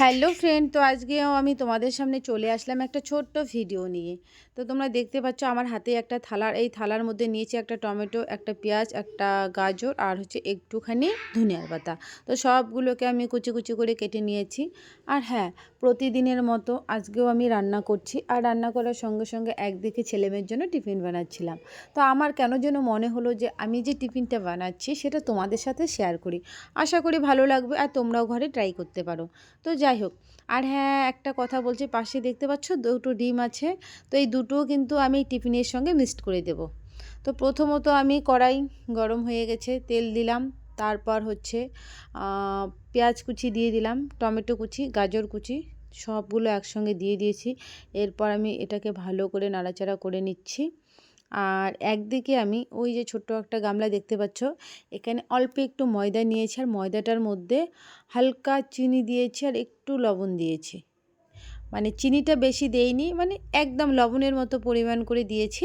Hello friend তো আজকেও আমি তোমাদের সামনে চলে আসলাম একটা ছোট্ট ভিডিও নিয়ে। তো তোমরা দেখতে পাচ্ছ আমার হাতে একটা থালার, এই থালার মধ্যে নিয়েছি একটা টমেটো, একটা পেঁয়াজ, একটা গাজর আর হচ্ছে একটুখানি ধনিয়ার পাতা। তো সবগুলোকে আমি কুচি কুচি করে কেটে নিয়েছি। আর হ্যাঁ প্রতিদিনের মতো আজকেও আমি রান্না করছি আর রান্না করার সঙ্গে সঙ্গে একদিকে ছেলেমেয়ের জন্য টিফিন বানাচ্ছিলাম। তো আমার কেন যেন মনে হলো যে আমি যে টিফিনটা বানাচ্ছি সেটা তোমাদের সাথে শেয়ার করি। আশা করি ভালো লাগবে আর তোমরাও ঘরে ট্রাই করতে পারো। তো যাই হোক। আর হ্যাঁ একটা কথা বলছি, পাশে দেখতে পাচ্ছ দুটো ডিম আছে, তো এই দুটোও কিন্তু আমি টিফিনের সঙ্গে মিক্সড করে দেব। তো প্রথমত আমি কড়াই গরম হয়ে গেছে, তেল দিলাম, তারপর হচ্ছে পেঁয়াজ কুচি দিয়ে দিলাম, টমেটো কুচি, গাজর কুচি, সবগুলো একসঙ্গে দিয়ে দিয়েছি। এরপর আমি এটাকে ভালো করে নাড়াচাড়া করে নিচ্ছি। আর একদিকে আমি ওই যে ছোট্ট একটা গামলা দেখতে পাচ্ছ, এখানে অল্প একটু ময়দা নিয়েছি আর ময়দাটার মধ্যে হালকা চিনি দিয়েছি আর একটু লবণ দিয়েছি। মানে চিনিটা বেশি দেইনি মানে একদম লবণের মতো পরিমাণ করে দিয়েছি।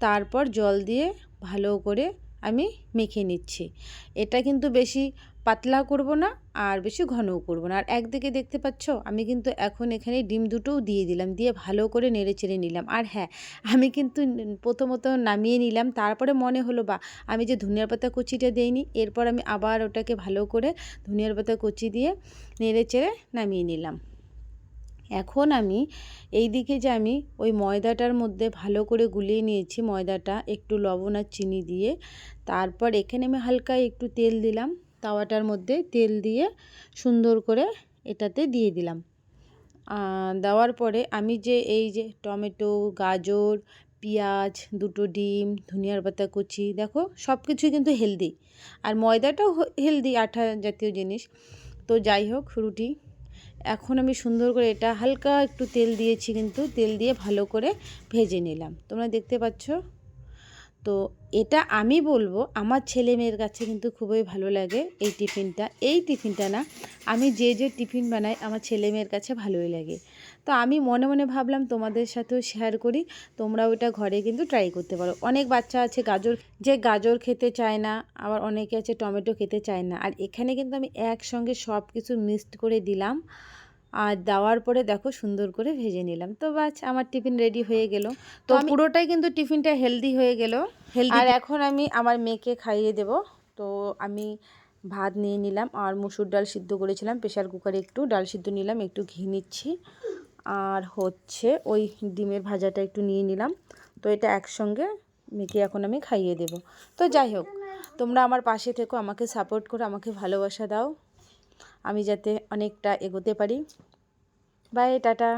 তারপর জল দিয়ে ভালো করে আমি মেখে নিচ্ছি। এটা কিন্তু বেশি পাতলা করব না আর বেশি ঘনও করব না। আর একদিকে দেখতে পাচ্ছ, আমি কিন্তু এখন এখানে ডিম দুটোও দিয়ে দিলাম, দিয়ে ভালো করে নেড়ে চেড়ে নিলাম। আর হ্যাঁ আমি কিন্তু প্রথমত নামিয়ে নিলাম, তারপরে মনে হলো বা আমি যে ধনিয়ার পাতা কুচিটা দেইনি, এরপর আমি আবার ওটাকে ভালো করে ধনিয়ার পাতা কুচি দিয়ে নেড়ে চেড়ে নামিয়ে নিলাম। এখন আমি এই দিকে যে আমি ওই ময়দাটার মধ্যে ভালো করে গুলিয়ে নিয়েছি, ময়দাটা একটু লবণ আর চিনি দিয়ে। তারপর এখানে আমি হালকা একটু তেল দিলাম, তাওয়াটার মধ্যে তেল দিয়ে সুন্দর করে এটাতে দিয়ে দিলাম। দেওয়ার পরে আমি যে এই যে টমেটো, গাজর, পেঁয়াজ, দুটো ডিম, ধনিয়ার পাতা কুচি, দেখো সব কিছুই কিন্তু হেলদি আর ময়দাটাও হেলদি আঠা জাতীয় জিনিস। তো যাই হোক, রুটি এখন আমি সুন্দর করে এটা হালকা একটু তেল দিয়েছি কিন্তু তেল দিয়ে ভালো করে ভেজে নিলাম। তোমরা দেখতে পাচ্ছ? তো এটা আমি বলব, আমার ছেলে মেয়ের কাছে কিন্তু খুবই ভালো লাগে এই টিফিনটা। এই টিফিনটা না, আমি যে যে টিফিন বানাই আমার ছেলে মেয়ের কাছে ভালোই লাগে। তো আমি মনে মনে ভাবলাম তোমাদের সাথেও শেয়ার করি তোমরা ওইটা ঘরে কিন্তু ট্রাই করতে পারো। অনেক বাচ্চা আছে গাজর, যে গাজর খেতে চায় না, আবার অনেকে আছে টমেটো খেতে চায় না। আর এখানে কিন্তু আমি একসঙ্গে সব কিছু মিক্সড করে দিলাম। আর দেওয়ার পরে দেখো সুন্দর করে ভেজে নিলাম। তো বাস আমার টিফিন রেডি হয়ে গেল। তো পুরোটাই কিন্তু টিফিনটা হেলদি হয়ে গেল। হেলদি আর এখন আমি আমার মেয়েকে খাইয়ে দেব। তো আমি ভাত নিয়ে নিলাম আর মুসুর ডাল সিদ্ধ করেছিলাম। প্রেশার কুকারে একটু ডাল সিদ্ধ নিলাম একটু ঘি নিচ্ছি। আর হচ্ছে ওই ডিমের ভাজাটা একটু নিয়ে নিলাম। তো এটা একসঙ্গে মেয়েকে এখন আমি খাইয়ে দেব। তো যাই হোক তোমরা আমার পাশে থেকো আমাকে সাপোর্ট করো আমাকে ভালোবাসা দাও। আমি যাতে অনেকটা এগোতে পারি। Bye ta-ta.